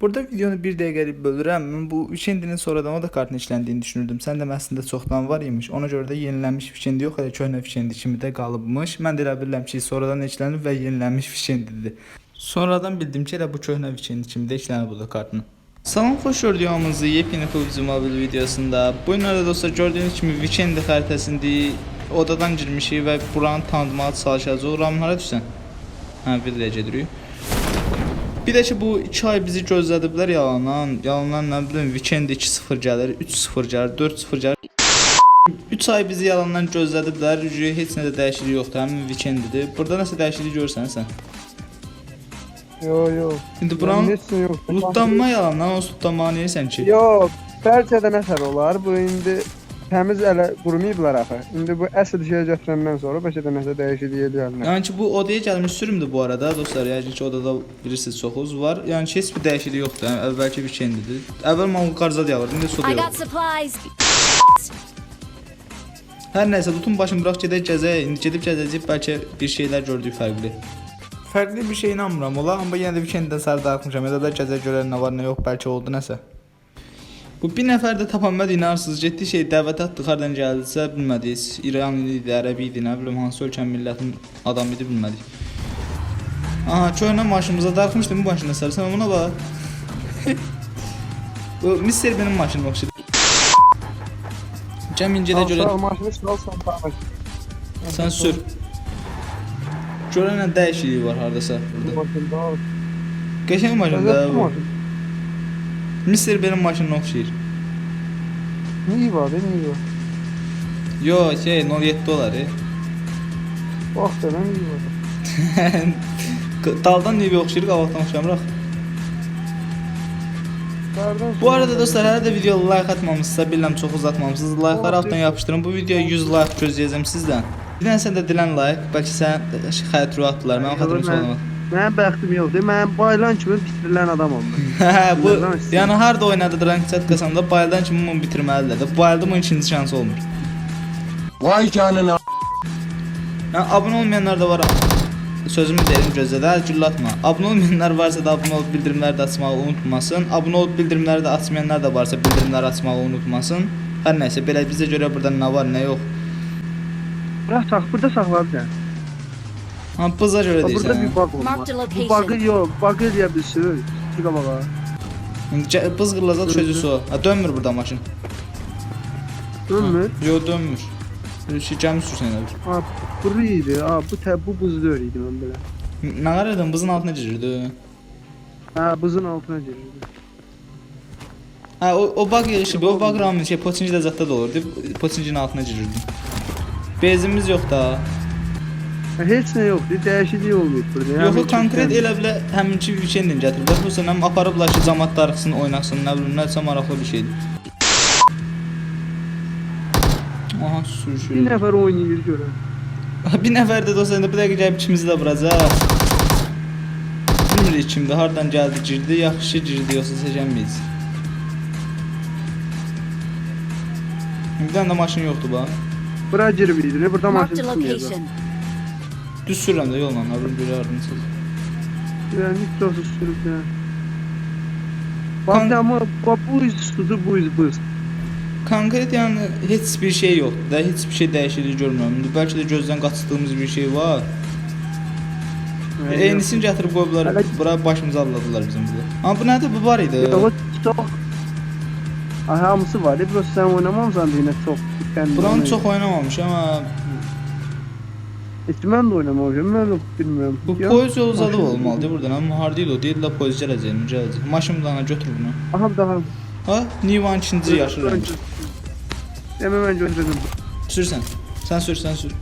Burada videonu bir dəqiqəlik bölürəm. Bu Weekend'in sonradan o da kartın işləndiyini düşünürdüm. Sən demə əslində çoxdan var imiş. Ona görə də yenilənmiş Weekend yox, elə köhnə Weekend kimi də qalıbmış. Mən də elə bilirəm ki, sonradan işlənib və yenilənmiş Weekend'dir. Sonradan bildim ki, elə bu köhnə Weekend kimi də işlənib bu da kartın. Salam xoş gördüyünüzü yepyeni PUBG Mobile videosunda. Bu günlərdə dostlar gördüyünüz kimi Weekend xəritəsində odadan girmişik və buranı tanıtmağa çalışacağıq. Ramlara düşsən. Hə, bir dərəcə duruyor. Bir də ki bu 2 ay bizi gözlədiblər yalandan. Yalandan nə bilim Weekend 2-0 gəlir, 3-0 gəlir, 4-0 gəlir. 3 ay bizi yalandan gözlədiblər. Heç nə də dəyişiklik yoxdur. Həmin Weekend-dir. Burada nəsə dəyişiklik görürsən sən? Yo yo. İndi buranın lootlanma yalandan o lootlanmağı neyirsən ki? Yo, bəlkə də nəsə olar. Bu indi təmiz ələ qurumayıblar axı. İndi bu əsl şeyə gətirəndən sonra bəlkə də nəsə dəyişiklik edərlər. Yəni ki bu odaya gəlmiş sürümdür bu arada dostlar. Yəni ki odada bilirsiniz çoxuz var. Yəni ki heç bir dəyişiklik yoxdur. Yəni əvvəlki Weekend-dir. Əvvəl mal qarzad yağırdı, indi su da I got yox. Hər nəsə tutun başım bıraq gedək gəzək. İndi gedib gəzəcəyik bəlkə bir şeylər gördük fərqli. Fərqli bir şey inanmıram ola, amma yenə də weekenddən sarı darıxmışam. Ya da gəzə görə nə var, nə yox, bəlkə oldu nəsə. Bu bir nəfər də tapanmadı inarsız getdi şey dəvət atdı hardan gəldisə bilmədik. İran idi, Ərəb idi, nə bilim hansı ölkənin millətin adamı idi bilmədik. Aha, köhnə maşınımıza darıxmışdım bu maşında sər. Sən ona bax. bu Mister benim maşınım oxşayır. Cəm incədə görə maşını salsan parça. sən sür. Görənə dəyişikliyi var hardasa burada. Qəşəng maşındır bu. Mister benim maşınına oxşayır. Niyə var, niyə var? Yo, şey 07 dolar. e. Bax da niyə var? Daldan niyə oxşayır, qabaqdan oxşamırıq. Qardan Bu arada dostlar, hələ də video like atmamısınızsa, bilirəm çox uzatmamısınız. Like-ları altdan yapışdırın. Bu videoya 100 like gözləyəcəm sizdən. Bir dənə sən də dilən like, bəlkə sən xətrə atdılar. Mənim xətrim olmadı. Mənim bəxtim yoxdur. Mən baylan kimi bitirilən adamam mən. Hə, bu yəni harda oynadı rank chat qasamda bayıldan kimi bunu bitirməlidir. Bayıldı bunun ikinci şansı olmur. Vay canına. Yəni abunə olmayanlar da var. Sözümü deyim gözlə də güllatma. Abunə olmayanlar varsa da abunə olub bildirimləri də açmağı unutmasın. Abunə olub bildirimləri də açmayanlar da varsa bildirimləri açmağı unutmasın. Hər nəsə belə bizə görə burada nə var, nə yox. Bura sax, burada saxladı Ha bıza görə Burada bir bug. Marked a Bu bug'ı location. yox, bug eləyə bilsin. Çıqa baxa. Yəni bız qırılacaq çözüsü o. Ha dönmür burada maşın. Dönmür. Yo dönmür. Bir şey gəmi sürsən elə. Ha, buru idi. Ha, bu tə bu buz deyil idi mən belə. Nə qarırdın bızın altına girirdi. Ha, buzun altına girirdi. Ha o, o bug yığışı, o bug ramı şey poçinci də zətdə də olurdu. Poçincinin altına girirdi. Bezimiz yox da. Heç nə yoxdur. Dəyişiklik olmayıb burada. Yox, o konkret elə bilə həminki weekendin gətiriblər. Bu sənəm aparıblar ki, cəmaət darıxsın, oynasın, nə bilim, nəsə maraqlı bir şeydir. Aha, Bir sürüşür. nəfər oynayır görən. bir nəfər də dostlar, indi bir dəqiqə gəlib ikimizi də vuracaq. Bilmirik kimdir, hardan gəldi, girdi, yaxşı girdi, yoxsa seçənməyiz. Bir dənə də maşın yoxdur bax. Bura girib idi. Burada maşın location. Düz də yolla, nə bilim, bir yardımçı. Yani mikrosu sürüb ya. Bak ama bu tutu bu iz. Konkret yəni heç bir şey yoxdur da, heç bir şey dəyişiklik görmürəm. İndi bəlkə də gözdən qaçırdığımız bir şey var. Eynisini gətirib qoyublar, bura başımıza alladılar bizim burada. Amma bu nədir? Bu var idi. Yox çok. Ay hamısı var. Bro sen oynamamsan yine çok. Kendin Buranı çox oynamamışam amma Mən də oynamamışam. Mən də bilmirəm. bu Ya, poyuz yolu zadı maşın- olmalıdır buradan. Amma harda idi o? Deyirlər poyuz gələcək, gələcək. Maşın dana götür bunu. Aha daha. Ha, Nivan 2-ci yaşı rəng. Demə mən götürürüm. Sürsən. Sən sür, sən sür.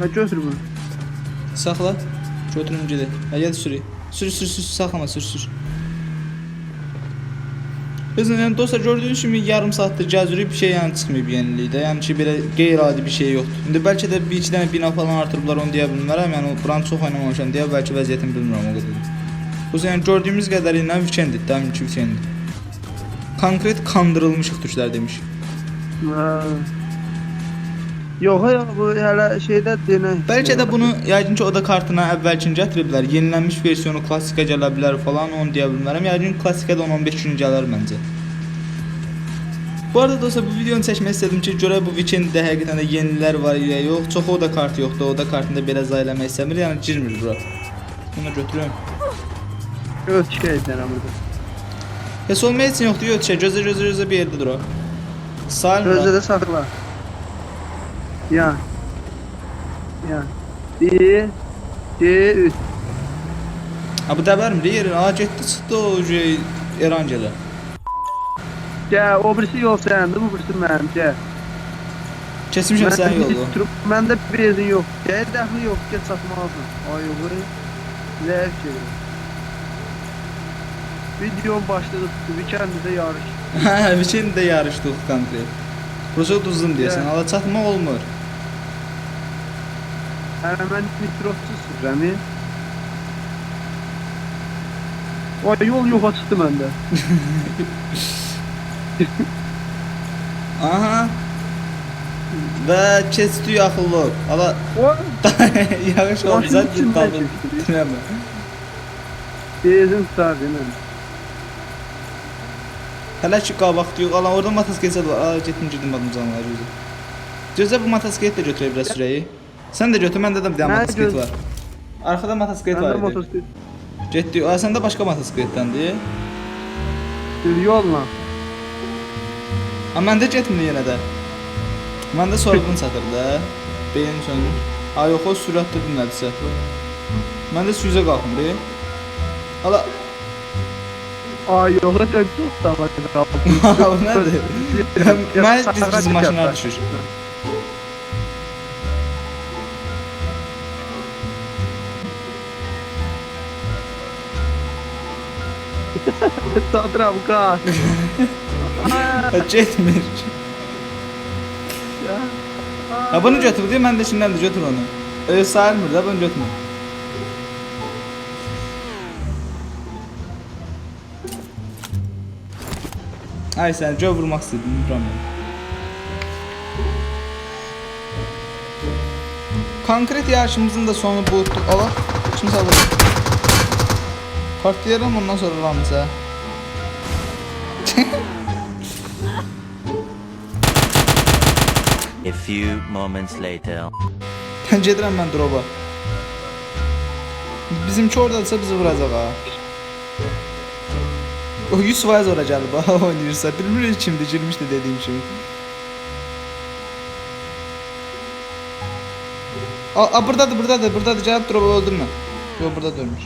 Ha götür bunu. Saxla. Götürüm gedək. Ha, gəl sür. Sür, sür, sür, saxlama, sür, sür. Özün yəni dostlar gördüyünüz kimi yarım saatdır gəzirik bir şey yəni çıxmayıb yenilikdə. Yəni ki belə qeyri-adi bir şey yoxdur. İndi bəlkə də bir iki dənə bina falan artırıblar onu deyə bilmərəm. Yəni o buranı çox oynamamışam deyə bəlkə vəziyyətini bilmirəm o qədər. Bu yəni gördüyümüz qədərilə weekend idi, dəmin ki weekend. Konkret kandırılmışıq türklər demiş. Yox ya bu hələ şeydə denə. Bəlkə də bunu yəqin ki, oda kartına əvvəlkin gətiriblər. Yenilənmiş versiyonu klassikə gələ bilər falan, onu deyə bilmərəm. Yəqin klassikə də 10-15 gün gələr məncə. Bu arada dostlar bu videonu çəkmək istədim ki, görək bu weekenddə həqiqətən də yenilər var ya yox. Çox oda kartı yoxdur. Oda kartında belə zaylamaq istəmir, yəni girmir bura. Bunu götürüm. Öz şey denə burada. Heç olmaya üçün yoxdur, yox, şey, gözə gözə bir yerdə dur. o. Salmır. Özdə də saxla. Yan. Yan. 1 2 3 Ha bu dəbərmir, yerin. Aa getdi, çıxdı o şey Erancələ. Gəl, o birisi yol sənindir, bu birisi mənim. Gəl. Keçmişəm sən yolu. Məndə benzin yox. Gəl, dəxli yox, get satmalısın. Ay yox. Zəif gedir. Videonun başlığı weekenddə yarış. Hə, weekenddə yarışdıq konkret. Proje uzun deyəsən, ala çatmaq olmur. Mən nitrosuz sürürəm. e. Ay yol yoxa çıxdı məndə. Aha. Və keçdi yaxınlıq. ol. Ala O yağış içindən git keçdi. Dinləmə. benzin tutar deyən. Hələ ki qabaq yox. Ala orada motosiklet var. Getdim girdim adım canlar gözə. Bu motosiklet də götürə bilər sürəyi. Sən də götür, məndə də bir dənə motosiklet var. Arxada motosiklet var Məndə motosiklet Getdi. Aa səndə başqa motosikletdəndir. yolla. Amma məndə getmir yenə də. Məndə sorğun çatır da. Beyin sönür. A yox, o sürətdə dinlədirsə. Məndə sürüzə qalxmır. e. Ala, Ay yox, sən çox sağ bu nədir? Mən biz maşınlar düşür. Sadıram qaç. Ha, Getmir. Ha bunu götür deyə mən də içindən də götür onu. Ö sayılmır da bunu götürmə. Ay sən gö vurmaq istədin, vuram. Konkret yarışımızın da sonu bu. Allah, kim alır? Partlayalım ondan sonra Ramizə. A few moments later. Gedirəm mən droba. Bizimki oradadırsa bizi vuracaq ha. O 100% ora gəlib ha oynayırsa. Bilmirik kimdir, girmişdi dediyim kimi. A, a buradadır, buradadır, buradadır. Gəlib droba öldürmə. Yox, burada dönmüş.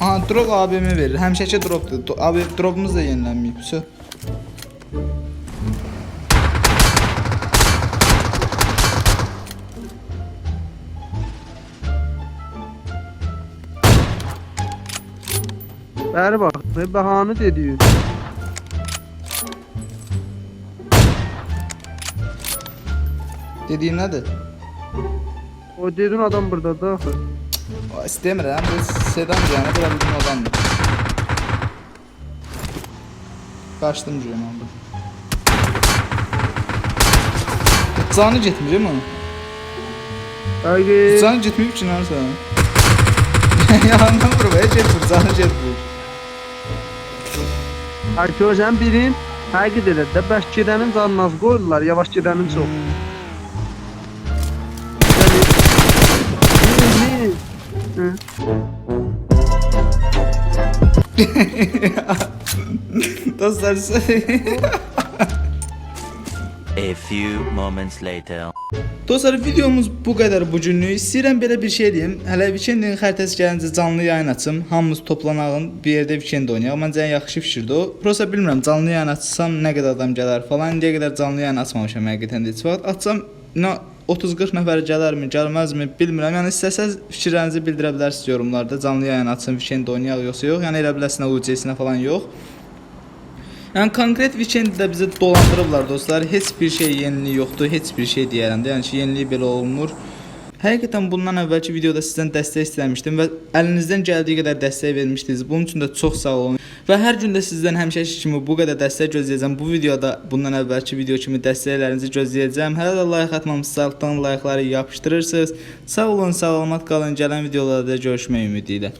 Aha, drop ABM verir. Həmişəki dropdur. Do- Abi dropumuz da yenilənməyib. Söz. Bəri bax, bəhanə dediyin. Dediyim nədir? O dedin adam burdadır axı. O, İstəmirəm. Bu sedan yəni bura bizim adamdır. Qaçdım cüyəm aldım. Canı getmir mi? Ay, Canı getməyib ki, nəsə. Yanından vurub, heç getmir, canı getmir. Görsən birin həqiqət edir də bəs gedənin canını az qoyurlar, yavaş gedənin çox. Dostlar, A few moments later. Dostlar videomuz bu qədər bu günlük. İstəyirəm belə bir şey deyim. Hələ weekendin xəritəsi gəlincə canlı yayın açım. Hamımız toplanağın bir yerdə weekend oynayaq. Məncə ən yaxşı fikirdir o. Prosta bilmirəm canlı yayın açsam nə qədər adam gələr falan. İndiyə qədər canlı yayın açmamışam həqiqətən də heç vaxt. Açsam nə 30-40 nəfər gələrmi, gəlməzmi bilmirəm. Yəni istəsəz fikirlərinizi bildirə bilərsiniz yorumlarda. Canlı yayın açın, weekend oynayaq yoxsa yox. Yəni elə biləsinə UC-sinə falan yox. Yəni konkret weekenddə bizi dolandırıblar dostlar. Heç bir şey yenilik yoxdur, heç bir şey deyərəm də. Yəni ki, yenilik belə olmur. Həqiqətən bundan əvvəlki videoda sizdən dəstək istəmişdim və əlinizdən gəldiyi qədər dəstək vermişdiniz. Bunun üçün də çox sağ olun. Və hər gün də sizdən həmişəki kimi bu qədər dəstək gözləyəcəm. Bu videoda bundan əvvəlki video kimi dəstəklərinizi gözləyəcəm. Hələ də like atmamısınız, altdan like'ları yapışdırırsınız. Sağ olun, sağlamat qalın. Gələn videolarda görüşmək ümidi ilə.